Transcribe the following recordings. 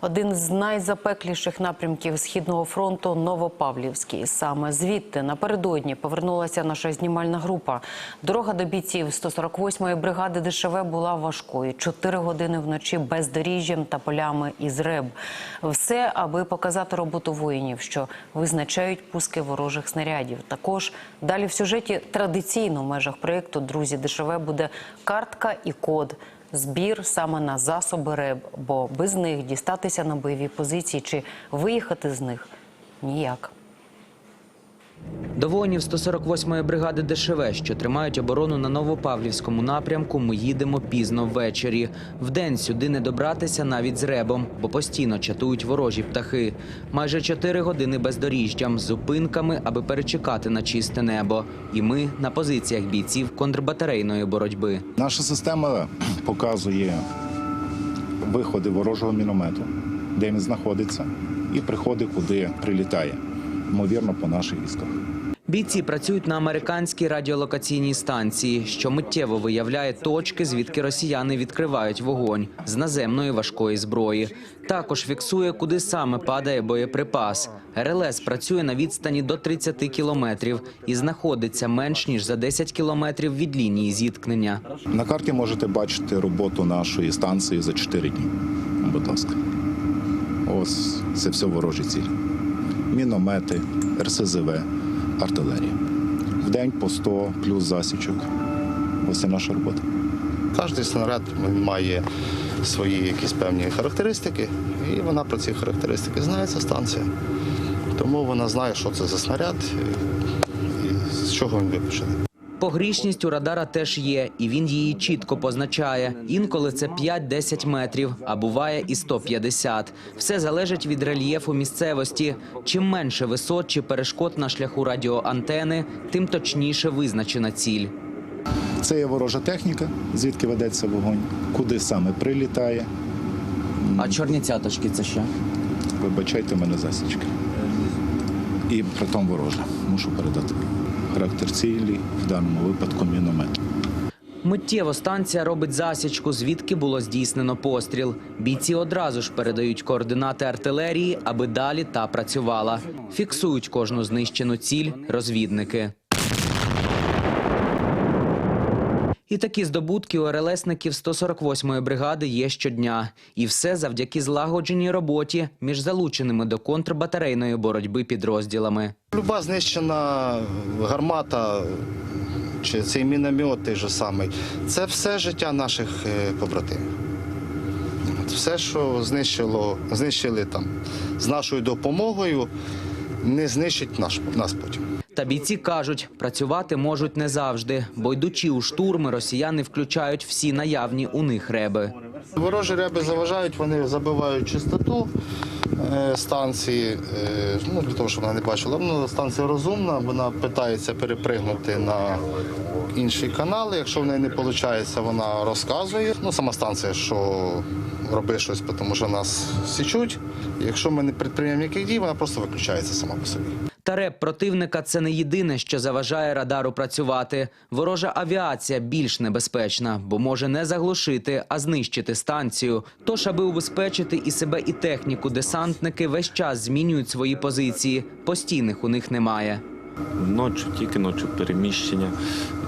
Один з найзапекліших напрямків східного фронту Новопавлівський. Саме звідти напередодні повернулася наша знімальна група. Дорога до бійців 148-ї бригади ДШВ була важкою. Чотири години вночі бездоріжжям та полями із реб. Все, аби показати роботу воїнів, що визначають пуски ворожих снарядів. Також далі в сюжеті традиційно в межах проєкту Друзі ДШВ буде картка і код. Збір саме на засоби РЕБ, бо без них дістатися на бойові позиції чи виїхати з них ніяк. До воїнів 148-ї бригади ДШВ, що тримають оборону на Новопавлівському напрямку, ми їдемо пізно ввечері. Вдень сюди не добратися навіть з ребом, бо постійно чатують ворожі птахи. Майже чотири години бездоріжжям з зупинками, аби перечекати на чисте небо. І ми на позиціях бійців контрбатарейної боротьби. Наша система показує виходи ворожого міномету, де він знаходиться, і приходи, куди прилітає, ймовірно, по наших військах. Бійці працюють на американській радіолокаційній станції, що миттєво виявляє точки, звідки росіяни відкривають вогонь з наземної важкої зброї. Також фіксує, куди саме падає боєприпас. РЛС працює на відстані до 30 кілометрів і знаходиться менш ніж за 10 кілометрів від лінії зіткнення. На карті можете бачити роботу нашої станції за 4 дні. Будь ласка. Ось це все ворожі цілі. Міномети, РСЗВ, артилерія. В день по 100 плюс засічок. Ось це наша робота. Кожний снаряд має свої якісь певні характеристики, і вона про ці характеристики знає ця станція. Тому вона знає, що це за снаряд і з чого він випущений. Погрішність у радара теж є, і він її чітко позначає. Інколи це 5-10 метрів, а буває і 150. Все залежить від рельєфу місцевості. Чим менше висот чи перешкод на шляху радіоантени, тим точніше визначена ціль. Це є ворожа техніка, звідки ведеться вогонь, куди саме прилітає. А чорні цяточки це що? Вибачайте мене засічки. І притом ворожа. Мушу передати. Характер цілі в даному випадку міномет. Миттєво станція робить засічку, звідки було здійснено постріл. Бійці одразу ж передають координати артилерії, аби далі та працювала. Фіксують кожну знищену ціль розвідники. І такі здобутки у РЛСників 148-ї бригади є щодня. І все завдяки злагодженій роботі між залученими до контрбатарейної боротьби підрозділами. Люба знищена гармата чи цей міномет той же самий, це все життя наших е, побратимів. Все, що знищило, знищили там з нашою допомогою, не знищить наш, нас потім. Та бійці кажуть, працювати можуть не завжди, бо йдучи у штурми, росіяни включають всі наявні у них реби. Ворожі реби заважають, вони забивають чистоту е, станції, е, ну, для того, щоб вона не бачила. Ну, станція розумна, вона питається перепригнути на інші канали. Якщо в неї не виходить, вона розказує. Ну, сама станція, що роби щось, тому що нас січуть. Якщо ми не предприємемо ніяких дій, вона просто виключається сама по собі. Та противника це не єдине, що заважає радару працювати. Ворожа авіація більш небезпечна, бо може не заглушити, а знищити станцію. Тож, аби убезпечити і себе, і техніку, десантники весь час змінюють свої позиції. Постійних у них немає. Ночі, тільки ночі переміщення.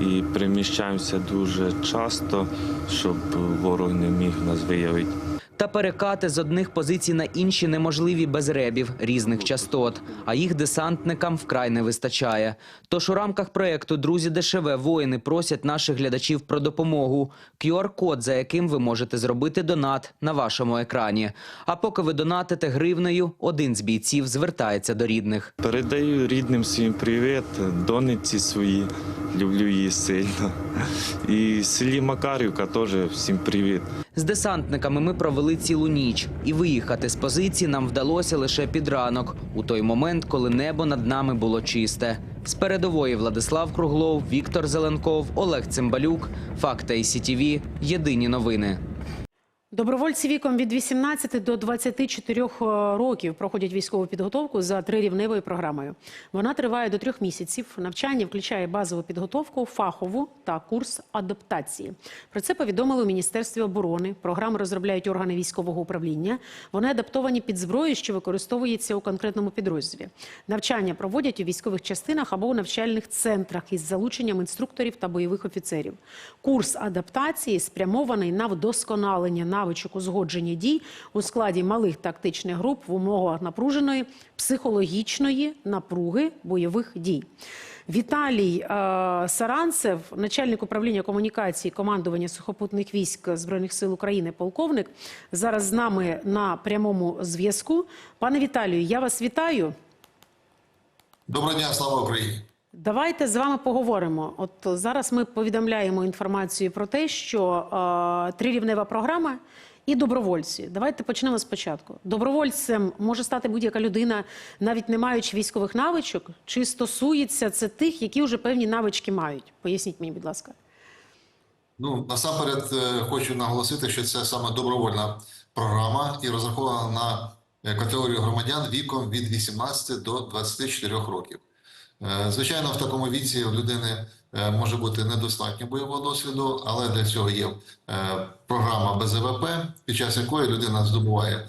І переміщаємося дуже часто, щоб ворог не міг нас виявити. Та перекати з одних позицій на інші неможливі без ребів різних частот, а їх десантникам вкрай не вистачає. Тож у рамках проєкту Друзі ДШВ воїни просять наших глядачів про допомогу. QR-код, за яким ви можете зробити донат на вашому екрані. А поки ви донатите гривнею, один з бійців звертається до рідних. Передаю рідним своїм привіт, дониці свої, люблю її сильно. І селі Макарівка теж всім привіт. З десантниками ми провели цілу ніч, і виїхати з позиції нам вдалося лише під ранок, у той момент, коли небо над нами було чисте. З передової Владислав Круглов, Віктор Зеленков, Олег Цимбалюк, Факта і СІТІВІ. Єдині новини. Добровольці віком від 18 до 24 років проходять військову підготовку за трирівневою програмою. Вона триває до трьох місяців. Навчання включає базову підготовку, фахову та курс адаптації. Про це повідомили у Міністерстві оборони. Програми розробляють органи військового управління. Вони адаптовані під зброю, що використовується у конкретному підрозділі. Навчання проводять у військових частинах або у навчальних центрах із залученням інструкторів та бойових офіцерів. Курс адаптації спрямований на вдосконалення навичок узгодження дій у складі малих тактичних груп в умовах напруженої психологічної напруги бойових дій. Віталій е, Саранцев, начальник управління комунікації командування сухопутних військ збройних сил України, полковник, зараз з нами на прямому зв'язку. Пане Віталію, я вас вітаю. Доброго дня, слава Україні. Давайте з вами поговоримо. От зараз ми повідомляємо інформацію про те, що е, трирівнева програма і добровольці. Давайте почнемо спочатку. Добровольцем може стати будь-яка людина, навіть не маючи військових навичок, чи стосується це тих, які вже певні навички мають? Поясніть мені, будь ласка. Ну насамперед е, хочу наголосити, що це саме добровольна програма і розрахована на е, категорію громадян віком від 18 до 24 років. Е, Звичайно, в такому віці у людини е, може бути недостатньо бойового досвіду, але для цього є е, програма БЗВП, під час якої людина здобуває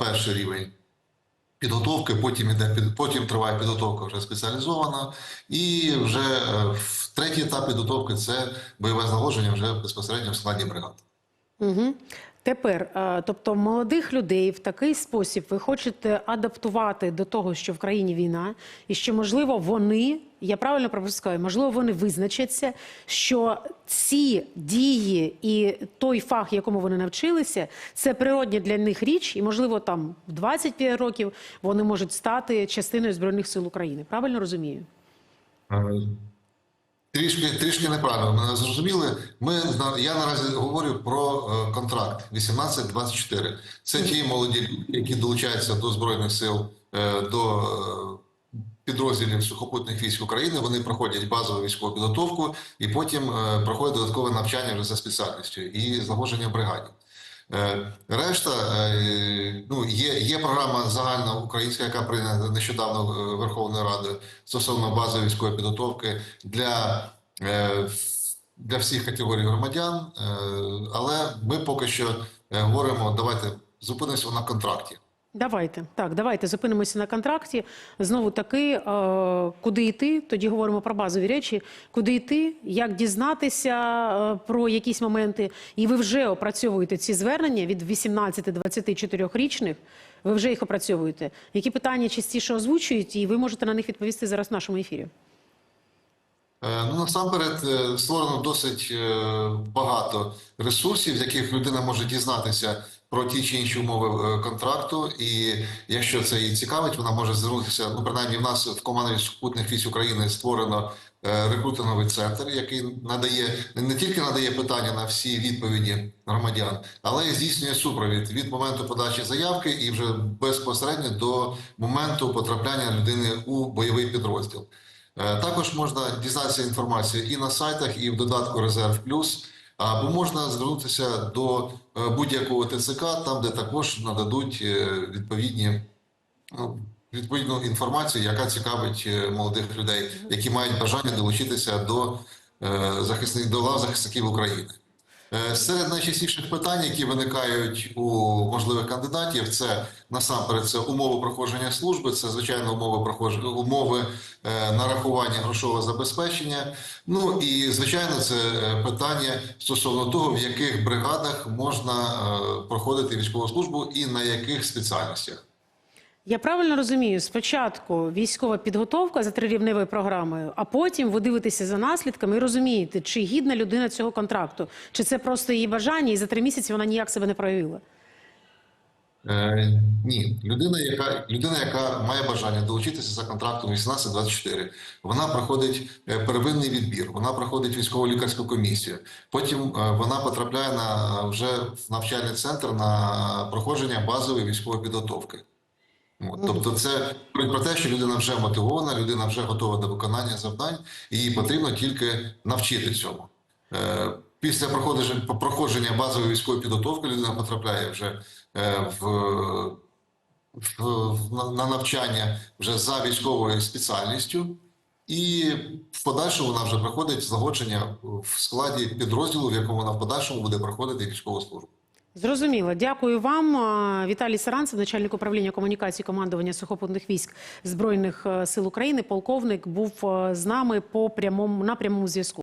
перший рівень підготовки, потім іде потім триває підготовка вже спеціалізована, і вже в третій етап підготовки це бойове злагодження вже безпосередньо в складі бригад. Угу. Тепер, е, тобто, молодих людей в такий спосіб ви хочете адаптувати до того, що в країні війна, і що можливо вони, я правильно пропускаю, можливо, вони визначаться, що ці дії і той фах, якому вони навчилися, це природня для них річ, і можливо, там в 25 років вони можуть стати частиною збройних сил України. Правильно розумію? Трішки, трішки неправильно мене зрозуміли. Ми я наразі говорю про е, контракт 18-24. Це ті молоді які долучаються до збройних сил, е, до е, підрозділів сухопутних військ України. Вони проходять базову військову підготовку і потім проходять додаткове навчання вже за спеціальністю і злагодження бригаді. Е, Решта е, ну є, є програма загальна українська, яка прийнята нещодавно е, Верховною Радою стосовно базової військової підготовки для, для всіх категорій громадян. Але ми поки що говоримо, давайте зупинимося на контракті. Давайте так, давайте зупинимося на контракті. Знову таки, е, куди йти? Тоді говоримо про базові речі. Куди йти, як дізнатися е, про якісь моменти. І ви вже опрацьовуєте ці звернення від 18-24 річних. Ви вже їх опрацьовуєте. Які питання частіше озвучують, і ви можете на них відповісти зараз в нашому ефірі. Е, Ну, насамперед, створено досить багато ресурсів, з яких людина може дізнатися про ті чи інші умови е, контракту. І якщо це її цікавить, вона може звернутися. Ну, принаймні, в нас в команді сухопутних військ України створено е, рекрутинговий центр, який надає не тільки надає питання на всі відповіді громадян, але й здійснює супровід від моменту подачі заявки і вже безпосередньо до моменту потрапляння людини у бойовий підрозділ. Е, Також можна дізнатися інформацію і на сайтах, і в додатку Резерв Плюс. Або можна звернутися до е, будь-якого ТЦК, там де також нададуть е, відповідні ну, відповідну інформацію, яка цікавить е, молодих людей, які мають бажання долучитися до захисних до лав захисників України. Е, Серед найчастіших питань, які виникають у можливих кандидатів, це насамперед це умови проходження служби, це звичайно умови проходження умови е, нарахування грошового забезпечення. Ну і звичайно, це е, питання стосовно того, в яких бригадах можна проходити військову службу і на яких спеціальностях. Я правильно розумію, спочатку військова підготовка за трирівневою програмою, а потім ви дивитеся за наслідками і розумієте, чи гідна людина цього контракту, чи це просто її бажання, і за три місяці вона ніяк себе не проявила. Е, ні, людина, яка людина, яка має бажання долучитися за контрактом 18-24, вона проходить е, первинний відбір, вона проходить військово-лікарську комісію. Потім е, вона потрапляє на е, вже в навчальний центр на проходження базової військової підготовки. Тобто, це про те, що людина вже мотивована, людина вже готова до виконання завдань, і їй потрібно тільки навчити цьому. Е, після проходження, проходження базової військової підготовки людина потрапляє вже е, в, в, на навчання вже за військовою спеціальністю. І в подальшому вона вже проходить злагодження в складі підрозділу, в якому вона в подальшому буде проходити військову службу. Зрозуміло. Дякую вам. Віталій Саранцев, начальник управління комунікації командування сухопутних військ Збройних е, сил України, полковник, був е, з нами по прямому на прямому зв'язку.